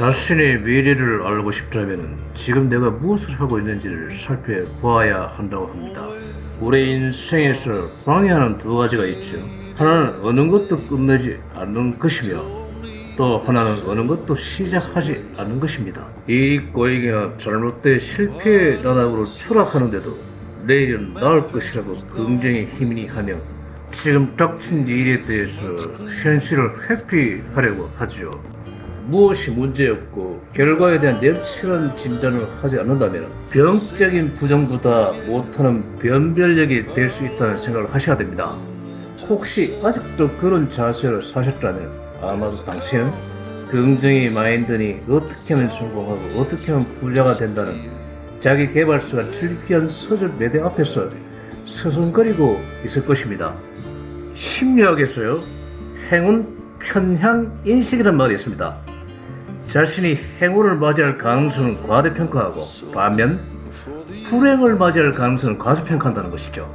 자신의 미래를 알고 싶다면 지금 내가 무엇을 하고 있는지를 살펴보아야 한다고 합니다. 우리 인생에서 방해하는 두 가지가 있죠. 하나는 어느 것도 끝내지 않는 것이며 또 하나는 어느 것도 시작하지 않는 것입니다. 일이 꼬이거나 잘못돼 실패의 나락으로 추락하는데도 내일은 나을 것이라고 긍정의 힘이 하며 지금 닥친 일에 대해서 현실을 회피하려고 하죠. 무엇이 문제였고 결과에 대한 냉철한 진단을 하지 않는다면 병적인 부정보다 못하는 변별력이 될 수 있다는 생각을 하셔야 됩니다. 혹시 아직도 그런 자세를 사셨다면 아마도 당신은 긍정의 마인드니 어떻게 하면 성공하고 어떻게 하면 부자가 된다는 자기 개발서가 즐기한 서적 매대 앞에서 서성거리고 있을 것입니다. 심리학에서요 행운 편향 인식이란 말이 있습니다. 자신이 행운을 맞이할 가능성은 과대평가하고 반면 불행을 맞이할 가능성은 과소평가한다는 것이죠.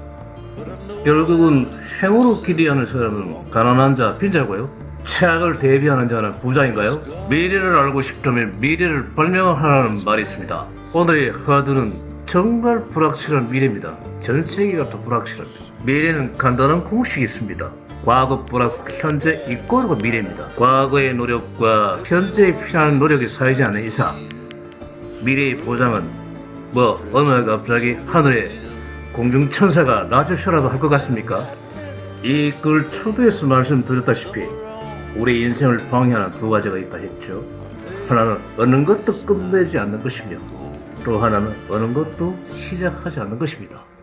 결국은 행운을 기대하는 사람은 가난한 자, 빈자고요. 최악을 대비하는 자는 부자인가요? 미래를 알고 싶다면 미래를 발명하라는 말이 있습니다. 오늘의 화두는 정말 불확실한 미래입니다. 전 세계가 더 불확실합니다. 미래는 간단한 공식이 있습니다. 과거 플러스 현재 이꼬르가 미래입니다. 과거의 노력과 현재에 필요한 노력이 쌓이지 않는 이상 미래의 보장은 뭐 어느 날 갑자기 하늘에 공중천사가 나주셔라도 할 것 같습니까? 이 글 초도에서 말씀드렸다시피 우리 인생을 방해하는 두 가지가 있다 했죠. 하나는 어느 것도 끝내지 않는 것이며 또 하나는 어느 것도 시작하지 않는 것입니다.